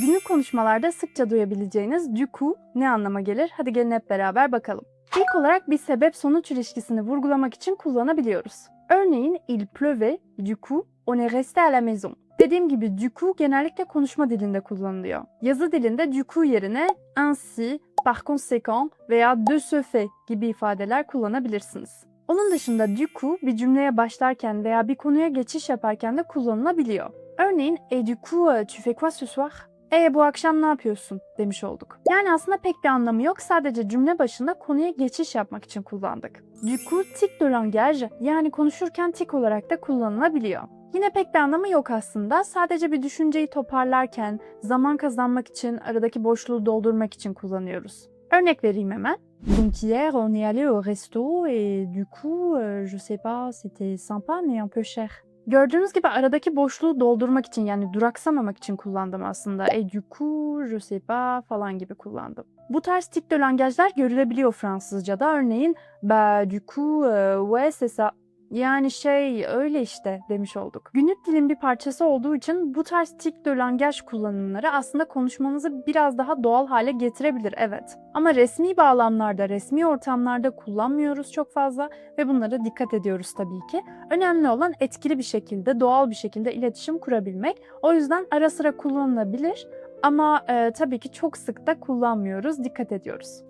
Günlük konuşmalarda sıkça duyabileceğiniz du coup ne anlama gelir? Hadi gelin hep beraber bakalım. İlk olarak bir sebep-sonuç ilişkisini vurgulamak için kullanabiliyoruz. Örneğin il pleuvait, du coup on est resté à la maison. Dediğim gibi du coup genellikle konuşma dilinde kullanılıyor. Yazı dilinde du coup yerine ainsi, par conséquent veya de ce fait gibi ifadeler kullanabilirsiniz. Onun dışında du coup bir cümleye başlarken veya bir konuya geçiş yaparken de kullanılabiliyor. Örneğin et du coup tu fais quoi ce soir? E bu akşam ne yapıyorsun demiş olduk. Yani aslında pek bir anlamı yok. Sadece cümle başında konuya geçiş yapmak için kullandık. Du coup tic de langage yani konuşurken tik olarak da kullanılabiliyor. Yine pek bir anlamı yok aslında. Sadece bir düşünceyi toparlarken, zaman kazanmak için, aradaki boşluğu doldurmak için kullanıyoruz. Örnek vereyim hemen. Donc hier, on est allé au resto et du coup, euh, je sais pas, c'était sympa mais un peu cher. Gördüğünüz gibi aradaki boşluğu doldurmak için yani duraksamamak için kullandım aslında. Et du coup, je sais pas falan gibi kullandım. Bu tarz tip de langajlar görülebiliyor Fransızca'da. Örneğin, bah du coup, euh, ouais c'est ça. Yani şey öyle işte demiş olduk. Günlük dilin bir parçası olduğu için bu tarz tik de langaj kullanımları aslında konuşmamızı biraz daha doğal hale getirebilir evet. Ama resmi bağlamlarda, resmi ortamlarda kullanmıyoruz çok fazla ve bunlara dikkat ediyoruz tabii ki. Önemli olan etkili bir şekilde, doğal bir şekilde iletişim kurabilmek. O yüzden ara sıra kullanılabilir ama e, tabii ki çok sık da kullanmıyoruz, dikkat ediyoruz.